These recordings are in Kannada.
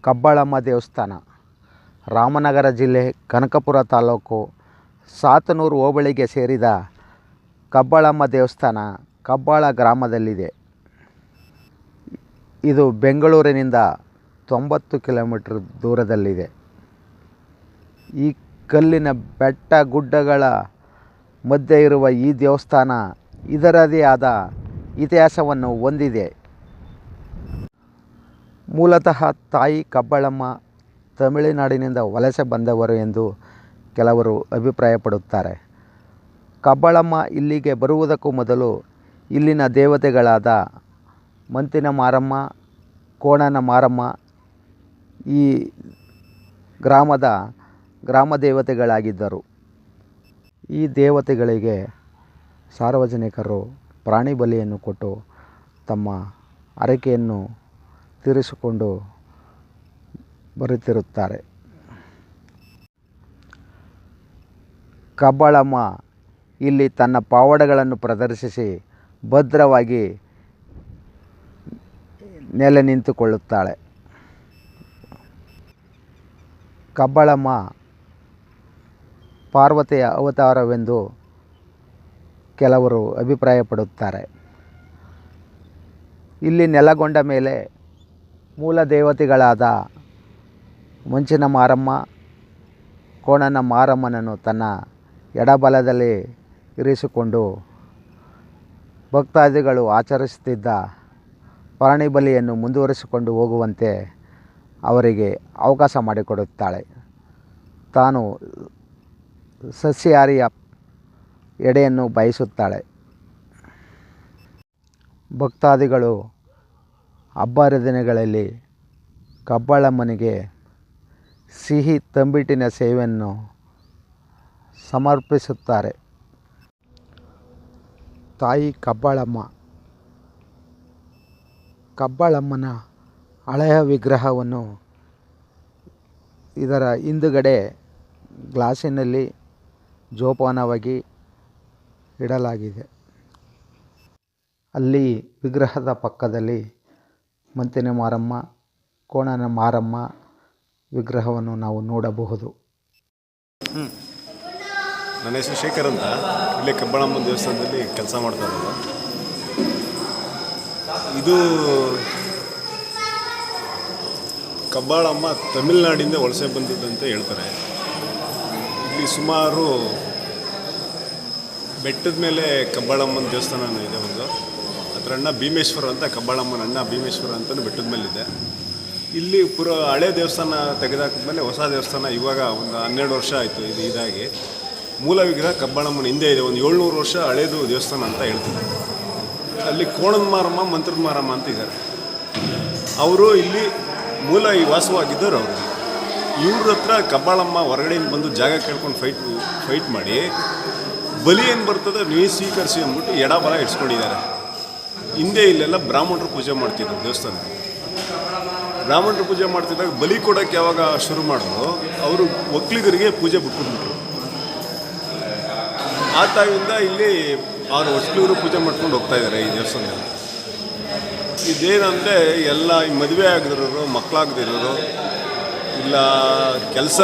ಕಬ್ಬಾಳಮ್ಮ ದೇವಸ್ಥಾನ, ರಾಮನಗರ ಜಿಲ್ಲೆ ಕನಕಪುರ ತಾಲೂಕು, ಸಾತನೂರು ಹೋಬಳಿಗೆ ಸೇರಿದ ಕಬ್ಬಾಳಮ್ಮ ದೇವಸ್ಥಾನ ಕಬ್ಬಾಳ ಗ್ರಾಮದಲ್ಲಿದೆ. ಇದು ಬೆಂಗಳೂರಿನಿಂದ ತೊಂಬತ್ತು ಕಿಲೋಮೀಟ್ರ್ ದೂರದಲ್ಲಿದೆ. ಈ ಕಲ್ಲಿನ ಬೆಟ್ಟ ಗುಡ್ಡಗಳ ಮಧ್ಯೆ ಇರುವ ಈ ದೇವಸ್ಥಾನ ಇದರದೇ ಆದ ಇತಿಹಾಸವನ್ನು ಹೊಂದಿದೆ. ಮೂಲತಃ ತಾಯಿ ಕಬ್ಬಾಳಮ್ಮ ತಮಿಳುನಾಡಿನಿಂದ ವಲಸೆ ಬಂದವರು ಎಂದು ಕೆಲವರು ಅಭಿಪ್ರಾಯಪಡುತ್ತಾರೆ. ಕಬ್ಬಾಳಮ್ಮ ಇಲ್ಲಿಗೆ ಬರುವುದಕ್ಕೂ ಮೊದಲು ಇಲ್ಲಿನ ದೇವತೆಗಳಾದ ಮಂತಿನ ಮಾರಮ್ಮ ಕೋಣನ ಮಾರಮ್ಮ ಈ ಗ್ರಾಮದ ಗ್ರಾಮ ದೇವತೆಗಳಾಗಿದ್ದರು ಈ ದೇವತೆಗಳಿಗೆ ಸಾರ್ವಜನಿಕರು ಪ್ರಾಣಿ ಬಲಿಯನ್ನು ಕೊಟ್ಟು ತಮ್ಮ ಹರಕೆಯನ್ನು ತೀರಿಸಿಕೊಂಡು ಬರುತ್ತಿರುತ್ತಾರೆ ಕಬ್ಬಾಳಮ್ಮ ಇಲ್ಲಿ ತನ್ನ ಪಾವಡಗಳನ್ನು ಪ್ರದರ್ಶಿಸಿ ಭದ್ರವಾಗಿ ನೆಲೆ ನಿಂತುಕೊಳ್ಳುತ್ತಾಳೆ. ಕಬ್ಬಾಳಮ್ಮ ಪಾರ್ವತಿಯ ಅವತಾರವೆಂದು ಕೆಲವರು ಅಭಿಪ್ರಾಯಪಡುತ್ತಾರೆ. ಇಲ್ಲಿ ನೆಲಗೊಂಡ ಮೇಲೆ ಮೂಲ ದೇವತೆಗಳಾದ ಮುಂಚಿನ ಮಾರಮ್ಮ, ಕೋಣನ ಮಾರಮ್ಮನನ್ನು ತನ್ನ ಎಡಬಲದಲ್ಲಿ ಇರಿಸಿಕೊಂಡು ಭಕ್ತಾದಿಗಳು ಆಚರಿಸುತ್ತಿದ್ದ ಪರಣಿಬಲಿಯನ್ನು ಮುಂದುವರಿಸಿಕೊಂಡು ಹೋಗುವಂತೆ ಅವರಿಗೆ ಅವಕಾಶ ಮಾಡಿಕೊಡುತ್ತಾಳೆ. ತಾನು ಸಸ್ಯಾಹಾರಿಯ ಎಡೆಯನ್ನು ಬಯಸುತ್ತಾಳೆ. ಭಕ್ತಾದಿಗಳು ಹಬ್ಬ ಹರಿದಿನಗಳಲ್ಲಿ ಕಬ್ಬಾಳಮ್ಮನಿಗೆ ಸಿಹಿ ತಂಬಿಟ್ಟಿನ ಸೇವೆಯನ್ನು ಸಮರ್ಪಿಸುತ್ತಾರೆ. ತಾಯಿ ಕಬ್ಬಾಳಮ್ಮ, ಕಬ್ಬಾಳಮ್ಮನ ಹಳೆಯ ವಿಗ್ರಹವನ್ನು ಇದರ ಹಿಂದುಗಡೆ ಗ್ಲಾಸಿನಲ್ಲಿ ಜೋಪಾನವಾಗಿ ಇಡಲಾಗಿದೆ. ಅಲ್ಲಿ ವಿಗ್ರಹದ ಪಕ್ಕದಲ್ಲಿ ಮಂತಿನ ಮಾರಮ್ಮ ಕೋಣನ ಮಾರಮ್ಮ ವಿಗ್ರಹವನ್ನು ನಾವು ನೋಡಬಹುದು. ನನ್ನ ಹೆಸರು ಶೇಖರ್ ಅಂತ. ಇಲ್ಲಿ ಕಬ್ಬಾಳಮ್ಮ ದೇವಸ್ಥಾನದಲ್ಲಿ ಕೆಲಸ ಮಾಡ್ತಾ ಇದು ಕಬ್ಬಾಳಮ್ಮ ತಮಿಳ್ನಾಡಿಂದ ವಲಸೆ ಬಂದದ್ದಂತ ಹೇಳ್ತಾರೆ. ಇಲ್ಲಿ ಸುಮಾರು ಬೆಟ್ಟದ ಮೇಲೆ ಕಬ್ಬಾಳಮ್ಮನ ದೇವಸ್ಥಾನ ಇದೆ ಒಂದು. ಅದರ ಅಣ್ಣ ಭೀಮೇಶ್ವರ ಅಂತ ಕಬ್ಬಾಳಮ್ಮನ ಅಣ್ಣ ಭೀಮೇಶ್ವರ ಅಂತಲೂ ಬೆಟ್ಟದ ಮೇಲಿದೆ. ಇಲ್ಲಿ ಪುರ ಹಳೆ ದೇವಸ್ಥಾನ ತೆಗೆದಾಕಿದ್ಮೇಲೆ ಹೊಸ ದೇವಸ್ಥಾನ ಇವಾಗ ಒಂದು ಹನ್ನೆರಡು ವರ್ಷ ಆಯಿತು ಇದು ಇದಾಗಿ. ಮೂಲ ವಿಗ್ರಹ ಕಬ್ಬಾಳಮ್ಮನ ಹಿಂದೆ ಇದೆ, ಒಂದು ಏಳ್ನೂರು ವರ್ಷ ಹಳೇದು ದೇವಸ್ಥಾನ ಅಂತ ಹೇಳ್ತಾರೆ. ಅಲ್ಲಿ ಕೋಣದ ಮಾರಮ್ಮ, ಮಂತ್ರದ ಮಾರಮ್ಮ ಅಂತ ಇದ್ದಾರೆ ಅವರು ಇಲ್ಲಿ ಮೂಲ ಈ ವಾಸವಾಗಿದ್ದರು ಅವರು. ಇವ್ರ ಹತ್ರ ಕಬ್ಬಾಳಮ್ಮ ಹೊರಗಡೆಯಿಂದ ಬಂದು ಜಾಗ ಕೇಳ್ಕೊಂಡು ಫೈಟ್ ಫೈಟ್ ಮಾಡಿ, ಬಲಿ ಏನು ಬರ್ತದೆ ನೀವು ಸ್ವೀಕರಿಸಿ ಅಂದ್ಬಿಟ್ಟು ಎಡ ಬಲ ಇಡ್ಸ್ಕೊಂಡಿದ್ದಾರೆ. ಹಿಂದೆ ಇಲ್ಲೆಲ್ಲ ಬ್ರಾಹ್ಮಣರು ಪೂಜೆ ಮಾಡ್ತಿದ್ರು ದೇವಸ್ಥಾನ ಬ್ರಾಹ್ಮಣರು ಪೂಜೆ ಮಾಡ್ತಿದ್ದಾಗ ಬಲಿ ಕೊಡೋಕ್ಕೆ ಯಾವಾಗ ಶುರು ಮಾಡಿದ್ರು, ಅವರು ಒಕ್ಕಲಿಗರಿಗೆ ಪೂಜೆ ಬಿಟ್ಕೊಂಡ್ಬಿಟ್ರು ಆ ತಾವಿಂದ ಇಲ್ಲಿ ಅವರು ಒಕ್ಕಲಿಗರು ಪೂಜೆ ಮಾಡ್ಕೊಂಡು ಹೋಗ್ತಾ ಇದ್ದಾರೆ ಈ ದೇವಸ್ಥಾನದಲ್ಲಿ. ಇದೇನಂದರೆ ಎಲ್ಲ ಈ ಮದುವೆ ಆಗದಿರೋರು, ಮಕ್ಕಳಾಗದಿರೋರು, ಇಲ್ಲ ಕೆಲಸ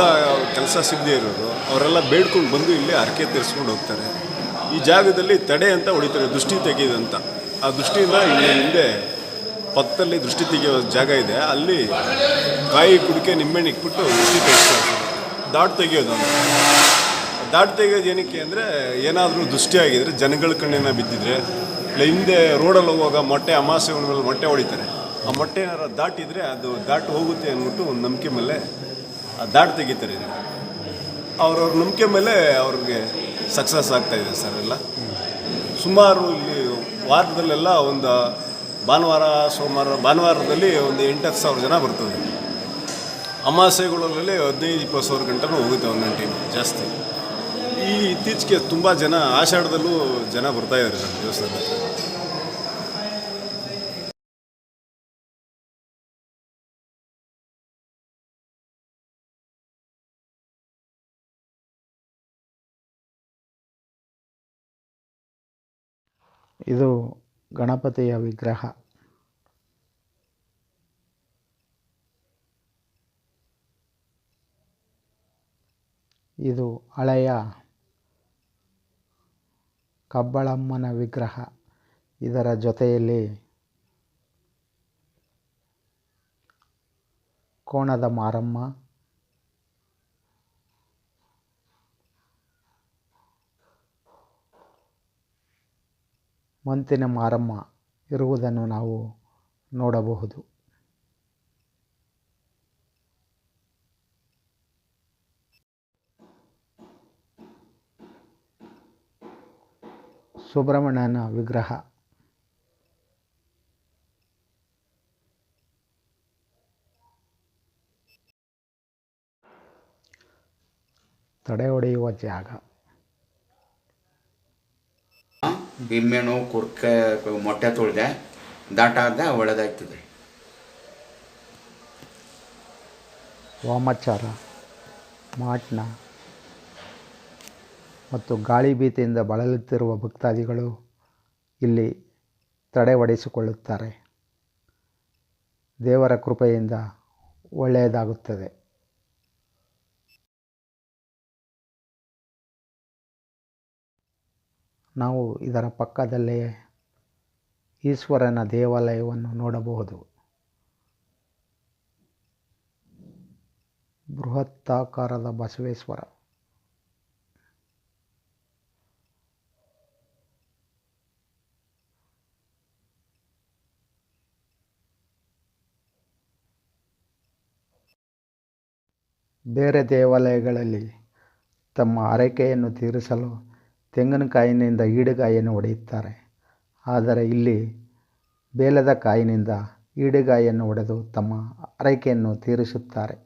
ಕೆಲಸ ಸಿಗದೆ ಇರೋರು, ಅವರೆಲ್ಲ ಬೇಡ್ಕೊಂಡು ಬಂದು ಇಲ್ಲಿ ಹರಕೆ ತೀರಿಸ್ಕೊಂಡು ಹೋಗ್ತಾರೆ. ಈ ಜಾಗದಲ್ಲಿ ತಡೆ ಅಂತ ಹೊಡಿತಾರೆ, ದೃಷ್ಟಿ ತೆಗೆಯೋದಂತ. ಆ ದೃಷ್ಟಿಯಿಂದ ಇಲ್ಲಿ ಹಿಂದೆ ಪಕ್ಕದಲ್ಲಿ ದೃಷ್ಟಿ ತೆಗೆಯೋ ಜಾಗ ಇದೆ. ಅಲ್ಲಿ ಕಾಯಿ ಕುಡಿಕೆ ನಿಂಬೆಣ್ಣೆ ಇಟ್ಬಿಟ್ಟು ದೃಷ್ಟಿ ತೆಗಿಸ್ತಾರೆ ದಾಟ್ ತೆಗೆಯೋದು ದಾಟ್ ತೆಗೆಯೋದು ಏನಕ್ಕೆ ಅಂದರೆ ಏನಾದರೂ ದೃಷ್ಟಿ ಆಗಿದ್ರೆ ಜನಗಳ ಕಣ್ಣಿನ ಬಿದ್ದಿದ್ರೆ, ಇಲ್ಲ ಹಿಂದೆ ರೋಡಲ್ಲಿ ಹೋಗುವಾಗ ಮೊಟ್ಟೆ ಅಮಾಸೆ ಮೇಲೆ ಮೊಟ್ಟೆ ಹೊಡಿತಾರೆ. ಆ ಮೊಟ್ಟೆ ಏನಾರು ದಾಟಿದರೆ ಅದು ದಾಟು ಹೋಗುತ್ತೆ ಅಂದ್ಬಿಟ್ಟು ಒಂದು ನಂಬಿಕೆ ಮೇಲೆ ಆ ದಾಟ್ ತೆಗಿತಾರೆ ಅವ್ರವ್ರ ನಂಬಿಕೆ ಮೇಲೆ ಅವ್ರಿಗೆ ಸಕ್ಸಸ್ ಆಗ್ತಾ ಇದೆ ಸರ್ ಎಲ್ಲ. ಸುಮಾರು ಇಲ್ಲಿ ವಾರದಲ್ಲೆಲ್ಲ ಒಂದು ಭಾನುವಾರ, ಸೋಮವಾರ, ಭಾನುವಾರದಲ್ಲಿ ಒಂದು ಎಂಟತ್ತು ಸಾವಿರ ಜನ ಬರ್ತದೆ. ಅಮಾಸೆಗಳಲ್ಲಿ ಹದಿನೈದು, ಇಪ್ಪತ್ತು ಸಾವಿರ ಗಂಟೆನೂ ಹೋಗುತ್ತೆ ಒಂದೊಂದು ಟೀಮ್ ಜಾಸ್ತಿ. ಈ ಇತ್ತೀಚೆಗೆ ತುಂಬ ಜನ, ಆಷಾಢದಲ್ಲೂ ಜನ ಬರ್ತಾ ಇದ್ದಾರೆ ನಮ್ಮ ದೇವಸ್ಥಾನ ಇದು ಗಣಪತಿಯ ವಿಗ್ರಹ. ಇದು ಹಳೆಯ ಕಬ್ಬಳಮ್ಮನ ವಿಗ್ರಹ. ಇದರ ಜೊತೆಯಲ್ಲಿ ಕೋಣದ ಮಾರಮ್ಮ ಮಂತಿನ ಮಾರಮ್ಮ ಇರುವುದನ್ನು ನಾವು ನೋಡಬಹುದು. ಸುಬ್ರಹ್ಮಣ್ಯನ ವಿಗ್ರಹ. ತಡೆ ಹೊಡೆಯುವ ಜಾಗ. ಬಿಮ್ಮೆಣ್ಣು ಕುರ್ಕೆ, ಮೊಟ್ಟೆ ತೊಳೆದೆ ದಾಟಾದ ಒಳ್ಳೆದಾಗ್ತದೆ. ವಾಮಾಚಾರ, ಮಾಟ್ನ ಮತ್ತು ಗಾಳಿ ಭೀತಿಯಿಂದ ಬಳಲುತ್ತಿರುವ ಭಕ್ತಾದಿಗಳು ಇಲ್ಲಿ ತಡೆ ಒಡಿಸಿಕೊಳ್ಳುತ್ತಾರೆ ದೇವರ ಕೃಪೆಯಿಂದ ಒಳ್ಳೆಯದಾಗುತ್ತದೆ. ನಾವು ಇದರ ಪಕ್ಕದಲ್ಲೇ ಈಶ್ವರನ ದೇವಾಲಯವನ್ನು ನೋಡಬಹುದು. ಬೃಹತ್ತಾಕಾರದ ಬಸವೇಶ್ವರ. ಬೇರೆ ದೇವಾಲಯಗಳಲ್ಲಿ ತಮ್ಮ ಹರಕೆಯನ್ನು ತೀರಿಸಲು ತೆಂಗಿನಕಾಯಿನಿಂದ ಈಡುಗಾಯಿಯನ್ನು ಹೊಡೆಯುತ್ತಾರೆ ಆದರೆ ಇಲ್ಲಿ ಬೇಲದ ಕಾಯಿನಿಂದ ಈಡುಗಾಯಿಯನ್ನು ಹೊಡೆದು ತಮ್ಮ ಹರಕೆಯನ್ನು ತೀರಿಸುತ್ತಾರೆ.